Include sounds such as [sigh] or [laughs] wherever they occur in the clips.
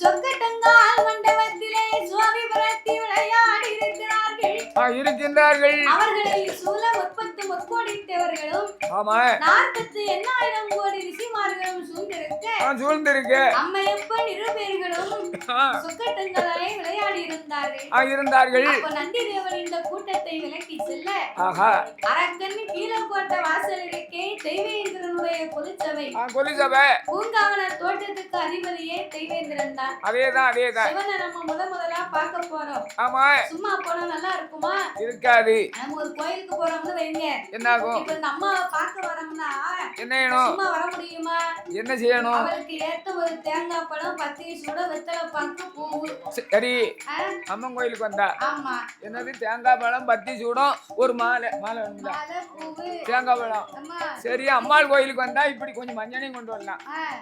சொக்கட்டங்கால் மண்டபத்திலே சுவாமி புரட்டி விளையாடி இருக்கிறார்கள். இருக்கின்றார்கள். அவர்களில் சூழ முப்பத்து முக்கோடி ஆமா. நாற்பத்து எண்ணாயிரம் கோடி ரிஷிமார்களும் சூழ்ந்திருக்க. சூழ்ந்திருக்கு. அம்மையப்பன் இருபேர்களும் விளையாடி இருந்தார்கள். இருந்தார்கள் நந்தி இந்த கூட்டத்தை விலக்கி செல்ல ஆஹா. அரக்கன் கீழே போட்ட வாசல் இருக்கே தெய்வேந்திரனுடைய பொதுச்சபை. ஆ, கொல்லி சபை பூங்காவன தோட்டத்துக்கு அதிபதியே தெய்வேந்திரன் தான். அதேதான் அதேதான். சிவனை நம்ம முத முதலா பார்க்க போறோம். ஆமா. சும்மா போனா நல்லா இருக்குமா? இருக்காது. நம்ம ஒரு கோயிலுக்கு போறோம்னு வைங்க. என்னாகும்? இப்ப இந்த அம்மாவை பார்க்க வரோம்னா என்ன செய்யணும் சும்மா வர முடியுமா? என்ன செய்யணும்? அவளுக்கு ஏத்த ஒரு தேங்காய் பழம் பத்தி சுட வெத்தலை பாக்கு பூவு சரி. அம்மன் கோயிலுக்கு வந்தா? ஆமா. என்னது? தேங்காய் பழம் பத்தி சூடம் ஒரு மாலை மாலை வேணுங்களா மாலை பூவு தேங்காய் பழம். சரி அம்மாள் கோயிலுக்கு வந்தா இப்படி கொஞ்சம் மஞ்சளையும் கொண்டு வரலாம்.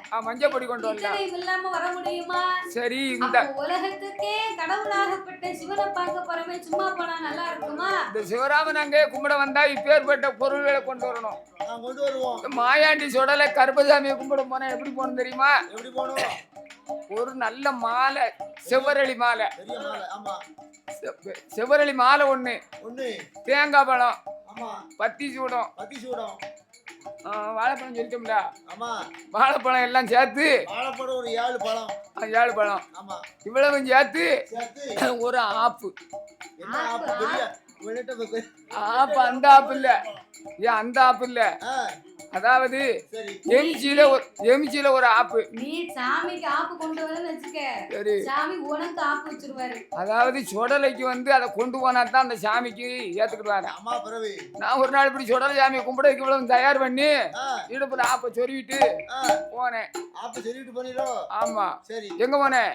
ஆ, மஞ்சள் பொடி கொண்டு வரலாம். இல்லாம வர முடியுமா? சரி இந்த உலகத்துக்கே கடவுளாகப்பட்ட சிவனை பார்க்க போறமே சும்மா போனா நல்லா இருக்குமா? இந்த சிவராமன் அங்கே கும்பிட வந்தா இப்பேற்பட்ட பொருள்களை கொண்டு வரணும். கொண்டு வருவோம். இந்த மாயாண்டி சுடலை கருப்பசாமியை கும்பிட போனா எப்படி போகணும் தெரியுமா? எப்படி போகணும்? ஒரு நல்ல மாலை செவ்வரளி மாலை. பெரிய மாலை ஆமா. செவ்- செவ்வரளி மாலை ஒண்ணு. ஒண்ணு. தேங்காய் பழம். ஆமா. பத்தி சூடம். பத்தி சூடம். ஆ, வாழைப்பழம் சொல்லிட்டோம்ல. ஆமா. வாழைப்பழம் எல்லாம் சேர்த்து. வாழைப்பழம் ஒரு ஏழு பழம். ஏழு பழம். ஆமா. இவ்வளவும் சேர்த்து சேர்த்து. ஒரு ஆப்பு. ஆப்பு அந்த ஆப்பு இல்ல ஏன் அந்த ஆப்பு இல்ல ஆ, அதாவது எம்சியில ஒரு எம்சியில ஒரு ஆப்பு. நீ சாமிக்கு ஆப்பு கொண்டு வரேன்னு வச்சுக்க. சரி. சாமி உனக்கு ஆப்பு வச்சிருவாரு. அதாவது சுடலைக்கு வந்து அதை கொண்டு போனா தான் அந்த சாமிக்கு ஏத்துக்கிடுவாங்க அம்மா பிறவி. நான் ஒரு நாள் இப்படி சுடலை சாமியை கும்பிடக்கு இவ்வளவு தயார் பண்ணி இடுப்புல ஆப்பை சொருவிட்டு போனேன். ஆப்பு சொல்லிட்டு பண்ணிடும் ஆமா. சரி. எங்க போனேன்?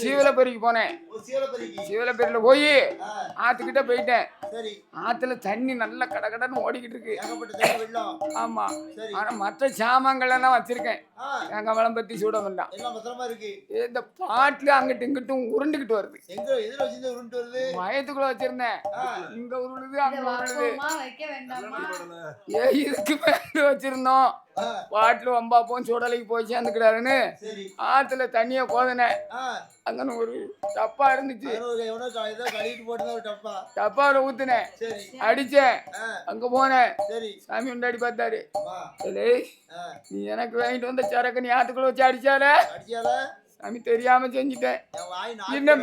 சீவலப்பெரிக்கு போனேன். சீவலப்பெரியில போய் ஆத்துக்கிட்ட போயிட்டேன். சரி. ஆத்துல தண்ணி நல்லா கடகடன்னு ஓடிக்கிட்டு இருக்கு. ஆமா. சரி. ஆனா மற்ற சாமான்கள் எல்லாம் வச்சிருக்கேன். ஆ, தேங்காய் பழம் பத்தி சூட வேண்டாம். எல்லாம் பத்திரமா இருக்கு. இந்த பாட்டுல அங்கிட்டு இங்கிட்டும் உருண்டுகிட்டு வருது. எங்க எதுல வச்சிருந்து உருண்டு வருது? வயத்துக்குள்ள வச்சிருந்தேன். இங்க உருளுது அங்க உருளுது இதுக்கு மேல வச்சிருந்தோம். பாட்டுல வம்பாப்போம் சுடலைக்கு போய் சேர்ந்துக்கிறாருன்னு சரி. ஆத்துல தண்ணிய கோதனேன் ஆ, அங்கன ஒரு டப்பா இருந்துச்சு. டப்பாவில் ஊத்துனேன். சரி. அடிச்சேன். அங்க போனேன். சரி. சாமி முன்னாடி பார்த்தாரு. நீ எனக்கு வாங்கிட்டு வந்த சரக்கு நீ ஆத்துக்குள்ள வச்சு அடிச்சால? சாமி தெரியாம செஞ்சுட்டேன். என் வாய் நாக்கு இன்னும்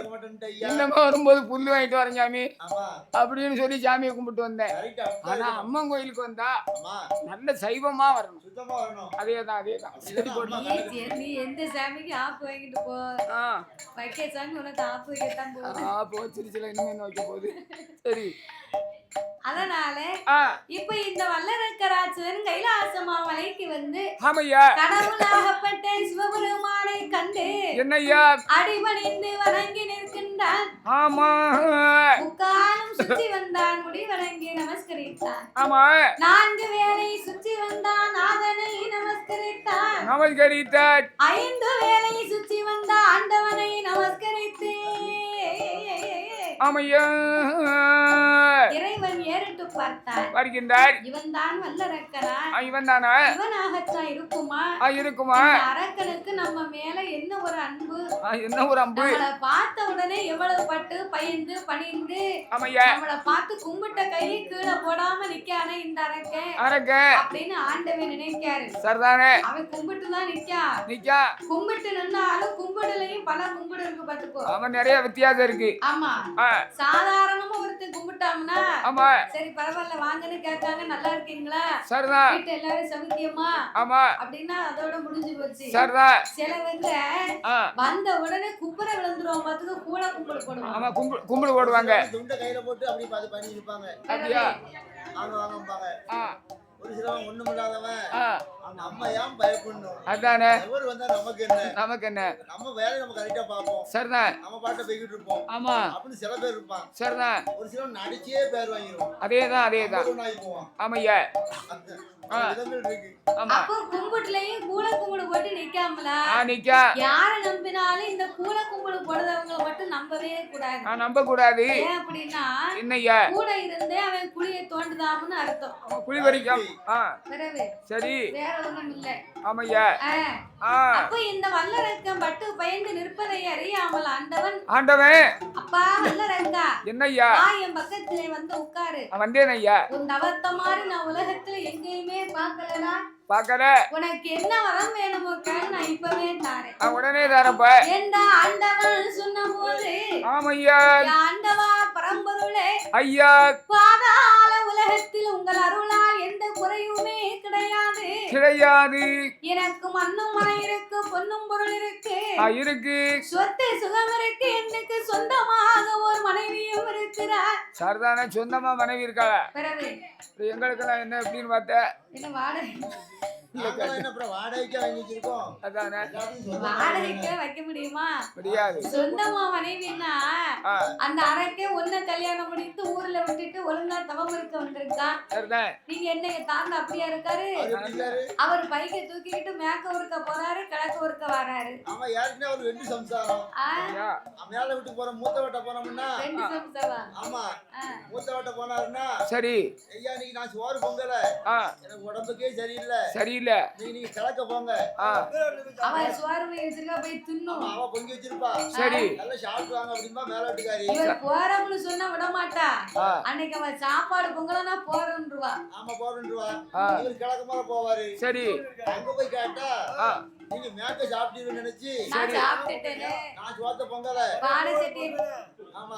இன்னமா வரும்போது புல்லு வாங்கிட்டு வரேன் சாமி. ஆமா. அப்படின்னு சொல்லி சாமியை கும்பிட்டு வந்தேன். கரெக்டா ஆனா அம்மன் கோயிலுக்கு வந்தா ஆமா. நல்ல சைவமா வரணும். சுத்தமா வரணும். அதேதான் அதேதான். சரி போட்டு நீ எ- நீ எந்த சாமிக்கு ஆப்பு வாங்கிட்டு போ? ஆ. வைக்க சாமி உனக்கு ஆப்பு வைக்கத்தான் போகுது. ஆ போச்சிருச்சுல இனிமே என்ன வைக்க போகுது. சரி. அதனால இப்ப இந்த வல்லரக்கராட்சன் கைலாசமா மலைக்கு வந்து ஆமையா. கடவுளாகப்பட்ட சிவபெருமானை கண்டு என்னய்யா அடிபணிந்து வணங்கி நிற்கின்றான். ஆமா. முக்காலும் சுற்றி வந்தான் முடி வணங்கி நமஸ்கரித்தான். ஆமா. நான்கு வேளை சுற்றி வந்தான் நாதனை நமஸ்கரித்தான். நமஸ்கரித்த ஐந்து வேளை சுற்றி வந்த ஆண்டவனை நமஸ்கரித்து அமைய. இறைவன் ஏறு வருகின்றார். இவன் தான் இவன் இவனாகத்தான் இருக்குமா? இருக்குமா? அரக்கனுக்கு நம்ம மேல என்ன ஒரு அன்பு? என்ன ஒரு நம்மள பார்த்த உடனே எவ்வளவு பட்டு பயந்து பணிந்து ஆமையா. நம்மள பார்த்து கும்பிட்ட கையை கீழே போடாம நிக்கானே இந்த அரக்கன். அரக்க அப்படின்னு ஆண்டவன் நினைக்காரு. சரிதானே? அவன் கும்பிட்டு தான் நிக்கான் நிக்கா. கும்பிட்டு நின்னாலும் கும்பிடுலையும் பல கும்பிடு இருக்கு பாத்துக்கோ அவன் நிறைய வித்தியாசம் இருக்கு. ஆமா. சாதாரணமா ஒருத்தன் கும்பிட்டான்னா ஆமா. சரி பரவாயில்ல வாங்கன்னு கேட்காங்க நல்லா இருக்கீங்களா? சரிதான் வீட்டு எல்லாரும் சௌக்கியமா? ஆமா. அப்படின்னா அதோட முடிஞ்சு போச்சு. சரிதான் சிலவங்க வந்த உடனே குப்புற விழுந்துருவோம் பார்த்துக்க கூட கும்பிடு போடுவாங்க. ஆமா கும்பிடு கும்பிடு போடுவாங்க. துண்டை கையில போட்டு அப்படி பார்த்து பண்ணி இருப்பாங்க அப்படியா வாங்க வாங்கம்பாங்க அதானே. நமக்கு என்ன? நமக்கு என்ன? நம்ம வேலையை நம்ம கரெக்டா பார்ப்போம். சரிதான் நம்ம பாட்டை போய்கிட்டு இருப்போம். ஆமா. அப்படின்னு சில பேர் இருப்பான் சரிதான் ஒரு சிலவன் நடிச்சே பேர் வாங்கிடுவான் அதேதான் அதேதான். ஆமையா. கும்பிட்டுலயும் கூல கும்பிடு போட்டு நிக்காமலா? யார நம்பினாலும் இந்த கூல கும்பிடு போடுறவங்க மட்டும் நம்பவே கூடாது. நான் நம்ப கூடாது அப்படின்னா என்னய்யா? கூட இருந்தே அவன் குழியை தோண்டுதாம்னு அர்த்தம். குழி பிறகு சரி. வேற ஒண்ணும் இல்ல. ஆமையா. அப்ப இந்த வல்லரக்கம் பட்டு பயந்து நிற்பதை அறியாமல் ஆண்டவன் ஆண்டவன். அப்பா வல்லரங்கா. என்னய்யா? வா என் பக்கத்திலே வந்து உட்காரு. வந்தேன் ஐயா உன் தவத்த மாதிரி நான் உலகத்துல எங்கேயுமே பார்க்கலடா. பாக்கற உனக்கு என்ன வரம் வேணுமோ நான் இப்பவே தாரேன். உடனே தரப்ப எந்த ஆண்டவன் சொன்ன போது ஆமையா ஆண்டவா பரம்பொருளே. ஐயா. பாதாள உலகத்தில் உங்கள் அருளால் எந்த குறையுமே கிடையாது. கிடையாது. எனக்கு மண்ணும் மனம் இருக்கு பொன்னும் பொருள் இருக்கு. ஆ, இருக்கு. சொத்து சுகம் இருக்கு எனக்கு சொந்தமாக ஒரு மனைவியும் இருக்கிறார். சரிதானே சொந்தமா மனைவி இருக்காள? பிறகு? எங்களுக்கெல்லாம் என்ன எப்படின்னு பார்த்த? என்ன வாடகை? வாடகைக்கு வைக்க முடியுமா? முடியாது. சொந்தமா மனைவின்னா ஆ. அந்த அறைக்கே ஒண்ணு கல்யாணம் முடித்து ஊர்ல விட்டுட்டு ஒழுங்கா தவம் இருக்க வந்திருக்கான். நீங்க என்ன தாங்க அப்படியா இருக்காரு? அவர் இருக்காரு? அவர் தூக்கிக்கிட்டு மேக்க ஒருக்க போறாரு கிழக்கு ஒருக்க வராரு. ஆமா யாருக்குன்னா ஒரு ரெண்டு சம்சாரம். மேல விட்டு போற மூத்த வட்ட போனோம்னா? ரெண்டு சம்சவா ஆமா. மூத்த வட்ட போனாருன்னா? சரி. ஐயா இன்னைக்கு நான் சோறு பொங்கல. எனக்கு உடம்புக்கே சரியில்லை. சரியில்லை. நீங்க நீங்க கிழக்க போங்க. அவ சுவார் வச்சிருக்கா போய் தின்னும் ஆமா, அவ பொங்கி வச்சிருப்பா. சரி. நல்லா சாப்பிடுவாங்க அப்படின்பா மேல வீட்டுக்காரி இவர் போறோம்னு சொன்னா விட மாட்டா அன்னைக்கு அவ சாப்பாடு பொங்கலனா போறேன்றுவா. ஆமா போறேன்டுவா ஆ. இவர் கிழக்கு மேல போவாரு. சரி. அங்க போய் கேட்டா நீங்க மேக்க சாப்பிட்டீங்கன்னு நினைச்சு நான் சாப்பிட்டுட்டேனே. நான் சோத்த பொங்கல. பானை சட்டி. ஆமா.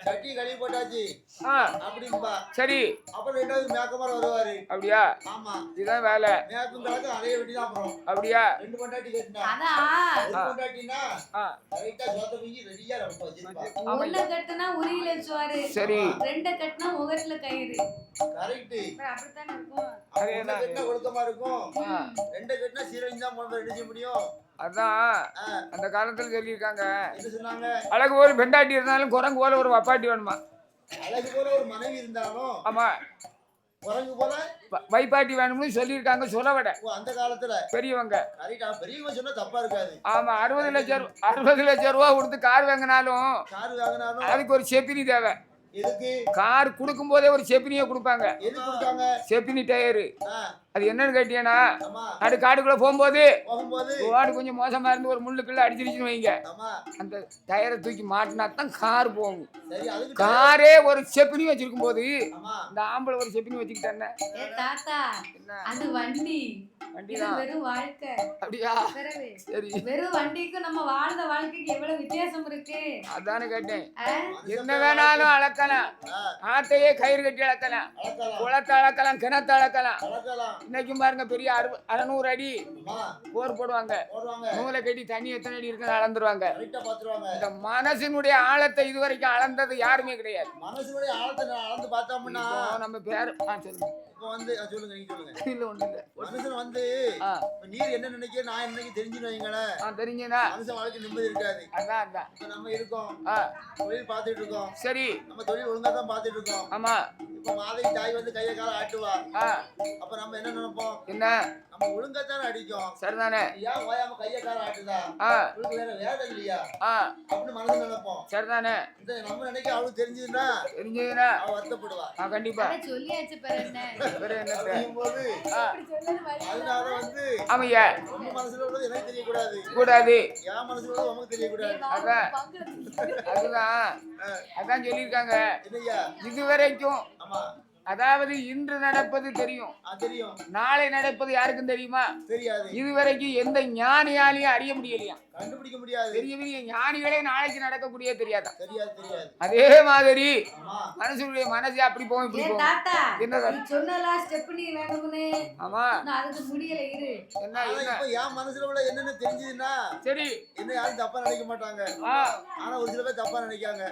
சட்டி கழுவி போட்டாச்சு. ஆ. அப்படின்பா. சரி. அப்புறம் ரெண்டாவது மேக்க மேல வருவாரு. அப்படியா? ஆமா. இதுதான் வேலை. மேக்கும் கிழக்கு அலைய அப்புறம் அப்படியா? ரெண்டு பொண்டாட்டி கட்டினா? அதான். ஒரு பொண்டாட்டினா கரெக்டா சோத்த பொங்கி ரெடியா ரொம்ப வச்சிருப்பா ஒண்ணு கட்டுனா உரியில சுவாரு சரி. ரெண்ட கட்டுனா முகத்துல கயிறு. கரெக்ட் அப்படித்தானே இருக்கும்? ஒழுக்கமா இருக்கும். ரெண்டு கட்டினா சீரழிஞ்சு தான் முடியும். அதான் அந்த காலத்துல சொல்லியிருக்காங்க. அழகு ஒரு பெண்டாட்டி இருந்தாலும் குரங்கு போல ஒரு வப்பாட்டி வேணுமா? அழகு போல ஒரு மனைவி இருந்தாலும் ஆமா. குரங்கு போல வைப்பாட்டி வேணும்னு சொல்லியிருக்காங்க சொல்ல அந்த காலத்துல. பெரியவங்க. பெரியவங்க சொன்னா தப்பா இருக்காது. ஆமா அறுபது லட்சம் அறுபது லட்சம் ரூபா கொடுத்து கார் வாங்கினாலும் கார் வாங்கினாலும் அதுக்கு ஒரு செப்பினி தேவை. கார் கொடுக்கும் போதே ஒரு செப்பினியை கொடுப்பாங்க. Stepney tyre. அது என்னன்னு கேட்டீங்கன்னா நடு காடுக்குள்ள போகும்போது போகும்போது வாடு கொஞ்சம் மோசமா இருந்து ஒரு முள்ளுக்குள்ள அடிச்சிருச்சுன்னு வைங்க. ஆமா. அந்த டயரை தூக்கி மாட்டினா தான் கார் போகும். காரே ஒரு செப்பினி வச்சிருக்கும் போது ஆமா. இந்த ஆம்பளை ஒரு செப்பினி வச்சுக்கிட்டானே ஏ தாத்தா என்ன? அது வண்டி. அப்படியா? சரி. வெறும் நம்ம வாழ்ந்த வாழ்க்கைக்கு எவ்வளவு வித்தியாசம் இருக்கு? அதானே கேட்டேன்? என்ன வேணாலும் அளக்கலாம். ஆத்தையே கயிறு கட்டி அளக்கலாம். அளக்கலாம். குளத்தை அளக்கலாம் கிணத்தை அளக்கலாம். இன்னைக்கும் பாருங்க பெரிய அறு அறுநூறு அடி போர் போடுவாங்க. நூலை கட்டி தண்ணி எத்தனை அடி இருக்குன்னு அளந்துருவாங்க. இந்த மனசினுடைய ஆழத்தை இதுவரைக்கும் அளந்தது யாருமே கிடையாது. மனசுடைய ஆழத்தை அளந்து பார்த்தோம்னா நம்ம பேர் சொல்லுங்க. இப்ப வந்து சொல்லுங்க நீங்க சொல்லுங்க. [laughs] இல்ல ஒண்ணு இல்ல. மனுஷன் வந்து நீர் என்ன நினைக்க நான் என்ன நினைக்க தெரிஞ்சுன்னு வைங்களேன். தெரியுங்கண்ணா மனுஷன் வாழ்க்கை நிம்மதி இருக்காது. அதான் அதான். இப்ப நம்ம இருக்கோம். தொழில் பார்த்துட்டு இருக்கோம். சரி. நம்ம தொழில் ஒழுங்கா தான் பார்த்துட்டு இருக்கோம். ஆமா. இப்ப மாதவி தாய் வந்து கையை கால ஆட்டுவா. அப்ப நம்ம என்ன நினைப்போம்? என்ன? ஒழுங்கா தானே அடிக்கும். சரிதானே. ஏன் ஓயாம கையை கால ஆட்டுதா? ஆ. உங்களுக்கு வேற வேலை இல்லையா? ஆ. அப்படின்னு மனசு நினைப்போம். சரிதானே. இந்த நம்ம நினைக்க அவளுக்கு தெரிஞ்சதுன்னா தெரிஞ்சதுண்ணா அவ வருத்தப்படுவா. ஆ கண்டிப்பா. சொல்லியாச்சு என்ன? இப்படி சொன்னது வழி அதனால வந்து ஆமையா நம்ம மனசுல உள்ளது எனக்கு தெரியக்கூடாது. கூடாது. என் மனசுல உள்ளது உமக்கு தெரியக்கூடாது. அதான். அதுதான். அதான் சொல்லியிருக்காங்க. இதுவரைக்கும் ஆமா. அதாவது இன்று நடப்பது தெரியும். நாளை நடப்பது யாருக்கும் தெரியுமா? தெரியாது. இதுவரைக்கும் எந்த ஞானியாலையும் அறிய முடியலையா? கண்டுபிடிக்க முடியாது. பெரிய பெரிய ஞானிகளே நாளைக்கு நடக்கக்கூடிய தெரியாதா? தெரியாது தெரியாது. அதே மாதிரி ஆமா. மனுஷனுடைய மனசு அப்படி போகும் இப்படி போகும். தாத்தா என்ன நீ சொன்னலாம் ஸ்டெப்னி வேணும்னு ஆமா. நான் அதுக்கு முடியல இரு. என்ன இப்ப என் மனசுல உள்ள என்னன்னு தெரிஞ்சதுன்னா சரி. என்ன யாரும் தப்பா நினைக்க மாட்டாங்க. ஆனா ஒரு சில பேர் தப்பா நினைக்காங்க.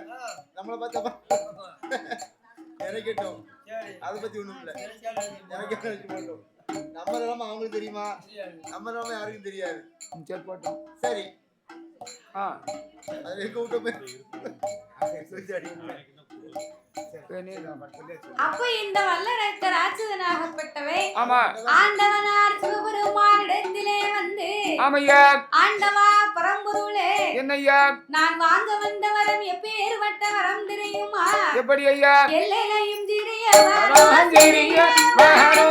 நம்மள பார்த்து தப்பா [laughs] நினைக்கட்டும். அதை பத்தி ஒண்ணும் இல்ல. மாட்டோம் நம்ம நிலைமை அவங்களுக்கு தெரியுமா? நம்ம நிலைமை யாருக்கும் தெரியாது. சரி போட்டோம். சரி. ஆ. அது எங்க விட்டோமே அப்ப இந்த வல்லரக்க ராட்சதனாகப்பட்டவை ஆமா. ஆண்டவனார் சிவபெருமானிடத்திலே வந்து ஆமையா. ஆண்டவா பரம்பொருளே. என்னய்யா? நான் வாங்க வந்த வரம் எப்பேறுபட்ட வரம் தெரியுமா? எப்படி ஐயா? எல்லையிலையும் ಮಂದಿರಿಯ ಮಹನೋ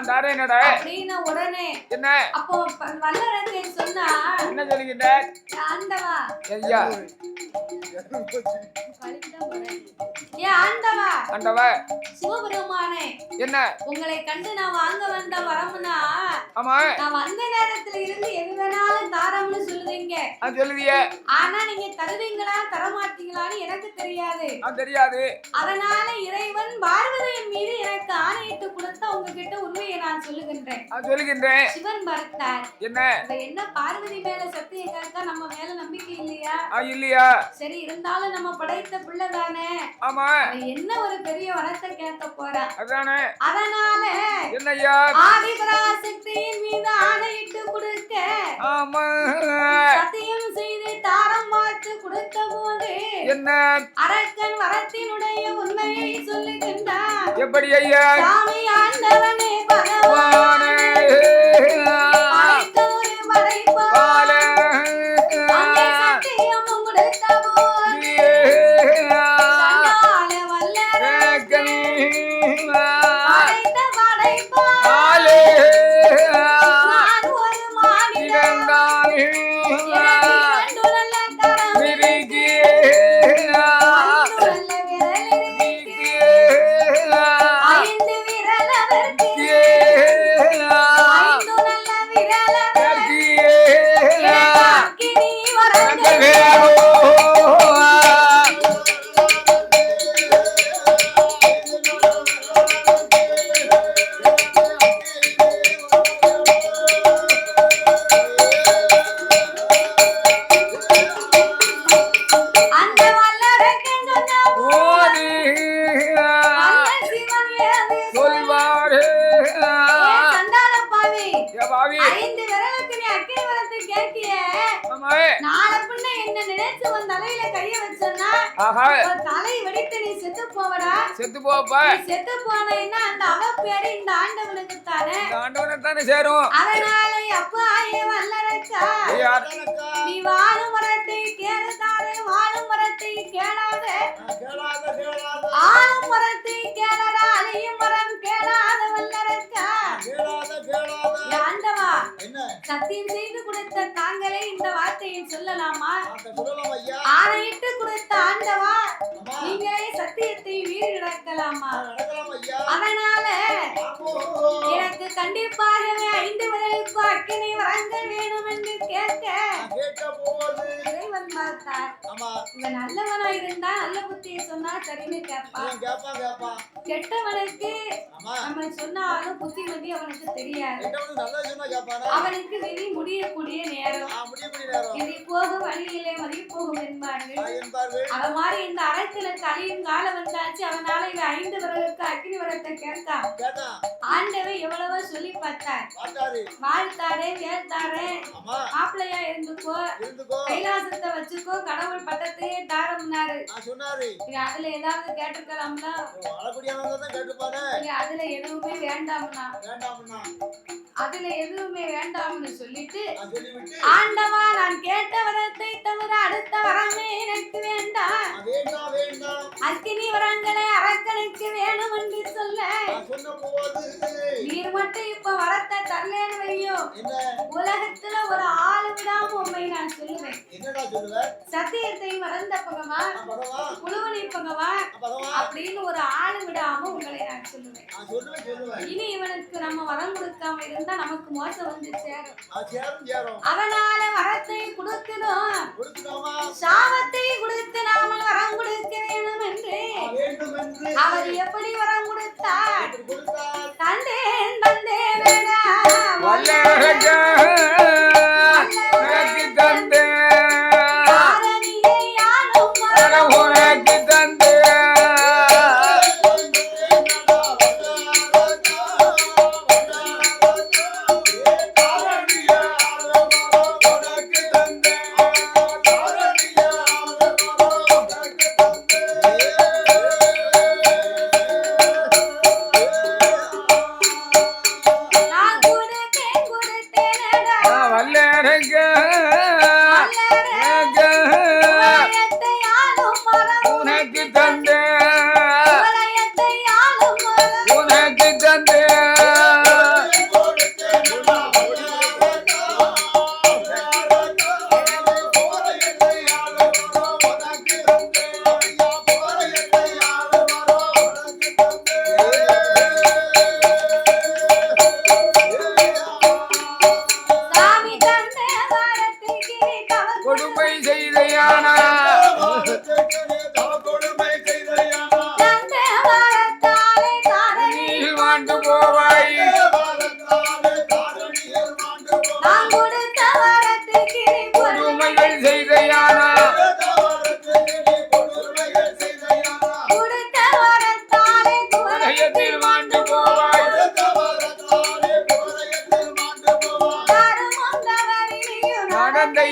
நான் தாரேனடா அப்படின்னு உடனே. என்ன? அப்போ ப- வல்லரசே சொன்னா என்ன சொல்லுகின்ற? ஆண்டவா. ஐயா. பழிக்குதான் போறேன். ஏ ஆண்டவா. ஆண்டவ. சிவபெருமானே என்ன? உங்களை கண்டு நான் வாங்க வந்த வரம்னா ஆமா. நான் வந்த நேரத்துல இருந்து எது வேணாலும் தாரம்னு சொல்லுவீங்க. அது ஆனா நீங்க தருவீங்களா தரமாட்டீங்களான்னு எனக்கு தெரியாது. தெரியாது. அதனால இறைவன் பார்வதியின் மீது எனக்கு ஆணையிட்டு கொடுத்த உங்ககிட்ட உண்மையை நான் சொல்லுகின்றேன். சொல்லுகின்றேன். சிவன் பார்த்தார் என்ன? என்ன பார்வதி மேல சத்தியம் கேட்க நம்ம மேல நம்பிக்கை இல்லையா? இல்லையா? சரி இருந்தாலும் நம்ம படைத்த பிள்ளை தானே? ஆமா. என்ன ஒரு பெரிய வரத்தை கேட்க போறா? அதானே. அதனால என்னய்யா? ஆதிபராசக்தியின் மீது ஆணையிட்டு கொடுக்க ஆமா. சத்தியம் என்ன? அரக்கன் வரத்தினுடைய உண்மையை சொல்லுகின்றார் எப்படி ஐயா? சாமி ஆண்டவனே பகவானே. செத்து போவடா செத்து போப்பா நீ செத்து போனேன்னா அந்த அவ பேரு இந்த ஆண்டவனுக்கு தானே. இந்த ஆண்டவனை தானே சேரும். அதனால அப்பா ஏ வல்லரக்கா ஐயா நீ வாழும் மரத்தை கேளுதாரு வாழும் மரத்தை கேளாத. ஆளும் மரத்தை கேளடா அழியும் மரம் கேளாத வல்லரக்கா சத்தியம் செய்து கொடுத்த தாங்களே இந்த வார்த்தையை சொல்லலாமா? ஆணையிட்டு கொடுத்த ஆண்டவா நீங்களே சத்தியத்தை வீடு நடக்கலாமா? அதனால எனக்கு கண்டிப்பாகவே ஐந்து விரலுக்கு அக்கினை வரங்கள் வேணும் என்று கேட்க இறைவன் பார்த்தார். இவன் நல்லவனா இருந்தா நல்ல புத்தியை சொன்னா சரின்னு கேட்பான் கெட்டவனுக்கு நம்ம சொன்னாலும் புத்திமதி அவனுக்கு தெரியாது. அவனுக்கு விதி முடியக்கூடிய நேரம். விதி போகும் வழியிலே மதி போகும் என்பார்கள். அவ மாதிரி இந்த அரசியலுக்கு அழியும் காலம் வந்தாச்சு. அவனால இவன் ஐந்து விரலுக்கு அக்னி வரத்தை கேட்கான் ஆண்டவன் எவ்வளவோ சொல்லி பார்த்தார். வாழ்த்தாரே வேழ்த்தாரே மாப்பிள்ளையா இருந்துக்கோ. கைலாசத்தை வச்சுக்கோ. கடவுள் பட்டத்தையே தாரம்னாரு அதுல ஏதாவது கேட்டிருக்கலாம்ல அதுல எதுவுமே வேண்டாம்னா? அதுல எதுவுமே வேண்டாம்னு சொல்லிட்டு ஆண்டவா நான் கேட்ட வரத்தை தவிர அடுத்த வரமே எனக்கு வேண்டாம். அக்கினி வரங்களை அரக்கனுக்கு வேணும் என்று சொல்ல நீர் மட்டும் இப்ப வரத்தை தரலேன்னு வையோ. உலகத்துல ஒரு ஆளு விடாம உண்மை நான் சொல்லுவேன். சத்தியத்தை மறந்த பகவான் குழுவனி பகவான். அப்படின்னு ஒரு ஆளு விடாம உங்களை நான் சொல்லுவேன். இனி இவனுக்கு நம்ம வரம் கொடுக்காம இருந்தா நமக்கு மோசம் வந்து சேரும். அதனால வரத்தை கொடுக்கணும். சாபத்தை கொடுத்து நாமல் வரம் கொடுக்க வேணும் வேண்டும் என்று அவர் எப்படி வரம் கொடுத்தார்? தந்தேன் தந்தேன் மடந்தை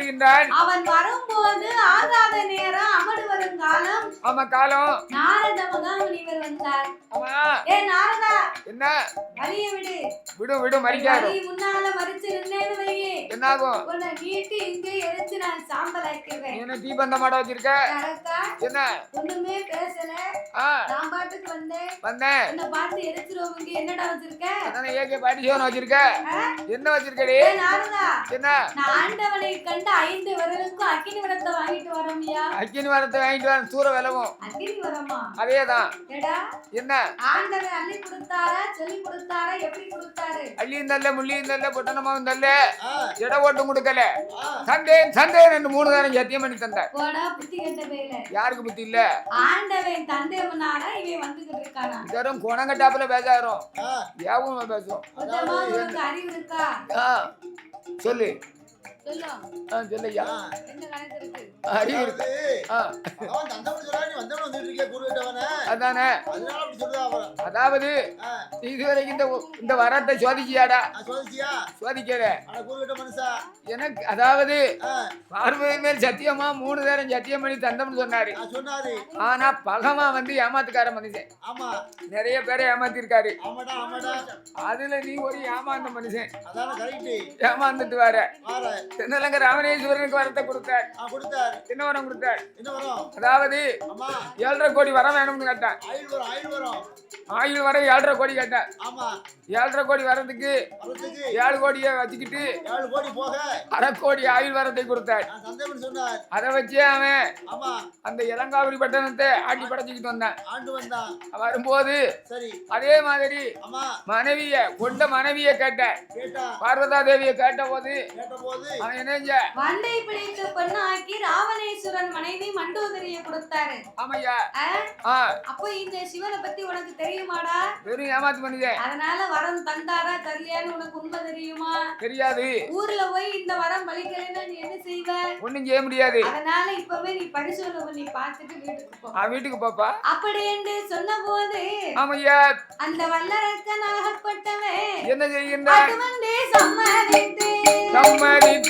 வருகின்றான் அவன் வரும்போது ஆகாத நேரம் ஆமா காலம். நாரத மகாமுனிவர் வந்தார். ஆமா. ஏ நாரதா. என்ன? வழிய விடு. விடு விடு மறிக்காது. வழி முன்னால மறிச்சு நின்னேன்னு வையே என்னாகும்? உன்னை வீட்டு இங்கே எரிச்சு நான் சாம்பல் நீ ஆக்கிடுவேன் என்ன தீபந்த மாட வச்சிருக்க என்ன? ஒண்ணுமே பேசல. நான் பாட்டுக்கு வந்தேன். வந்தேன். உன்னை பார்த்து எரிச்சிருவங்க என்னடா வச்சிருக்க? அதானே ஏகே பாட்டி சோன வச்சிருக்க? என்ன வச்சிருக்கடி? ஏ நாரதா. என்ன? நான் ஆண்டவனை கண்டு ஐந்து விரலுக்கும் அக்கினி விரத்தை வாங்கிட்டு வரோம்யா அக்கினி மரத்தை வாங்கிட்டு வர சூற விலவும் வரமா அதேதான். என்ன? ஆண்டவன் அள்ளி கொடுத்தாரா சொல்லி கொடுத்தாரா எப்படி கொடுத்தாரு? அள்ளியும் தல்ல முள்ளியும் தல்ல பொட்டணமாவும் தல்ல இட ஓட்டும் கொடுக்கல. சந்தேன் சந்தேன் என்று மூணு நேரம் சத்தியம் பண்ணி தந்தார். யாருக்கு புத்தி இல்ல? ஆண்டவன் தந்தைவனால இவன் வந்துகிட்டு இருக்கானா? இதரும் குணங்கட்டாப்புல பேசாயிரும் யாவும் உனக்கு அறிவு இருக்கா? சொல்லு. சொல்லையா என்ன கணக்கு இருக்கு? அறிவு இருக்கு. அதாவது இதுவரைக்கும் இந்த இந்த வரத்தை சோதிச்சியாடா மனுஷா. எனக்கு அதாவது பார்வதி மேல் சத்தியமா மூணு நேரம் சத்தியம் பண்ணி தந்தம்னு சொன்னாரு. நான் சொன்னாரு. ஆனா பகமா வந்து ஏமாத்துக்கார மனுஷன். ஆமா. நிறைய பேரை ஏமாத்திருக்காரு. ஆமாடா ஆமாடா. அதுல நீ ஒரு ஏமாந்த மனுஷன். அதான கரெக்ட் ஏமாந்துட்டு வர. வார தென்னலங்க ராமணேஸ்வரனுக்கு வரத்தை கொடுத்தார். கொடுத்தார். என்ன வரம் கொடுத்தார் அதாவது ஏழரை கோடி வரம் வேணும்னு கேட்டான் ஆயுள் வர ஏழரை கோடி கேட்டான் ஆமா. ஏழரை கோடி வரதுக்கு ஏழு கோடியை வச்சுக்கிட்டு அரை கோடி ஆயுள் வரத்தை கொடுத்தார். அதை வச்சே அவன் அந்த இளங்காவிரி பட்டணத்தை ஆட்டி படைச்சிக்கிட்டு வந்தான். வரும்போது அதே மாதிரி மனைவிய கொண்ட மனைவிய கேட்ட கேட்டா பார்வதா தேவியை கேட்ட போது வண்டை பிடித்து பொண்ணாக்கி ராவணேஸ்வரன் மனைவி மண்டோதரிய கொடுத்தாரு. அப்போ இந்த சிவனை பத்தி உனக்கு தெரியுமாடா? வெறும் ஏமாத்து பண்ணுதே அதனால வரம் தந்தாரா தரலையான்னு உனக்கு உண்மை தெரியுமா? தெரியாது. ஊர்ல போய் இந்த வரம் பலிக்கலைன்னா நீ என்ன செய்வ? ஒண்ணும் செய்ய முடியாது. அதனால இப்பவே நீ பரிசோதனை பண்ணி பார்த்துட்டு வீட்டுக்கு போ. வீட்டுக்கு பாப்பா. அப்படி என்று சொன்ன போது ஆமையா அந்த வல்லரக்கன் ஆகப்பட்டவன் என்ன செய்கின்றான்? சம்மதித்து சம்மதித்து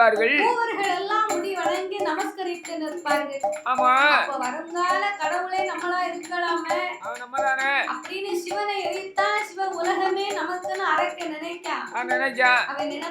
செய்வார்கள். மூவர்கள் எல்லாம் முடி வணங்கி நமஸ்கரித்து நிற்பார்கள் ஆமா. அப்ப வருங்கால கடவுளே நம்மளா இருக்கலாமே. அப்படின்னு சிவனை எரித்தா சிவ உலகமே நமக்குன்னு அரைக்க நினைக்கா நான் நினைச்சேன் அவன் நினை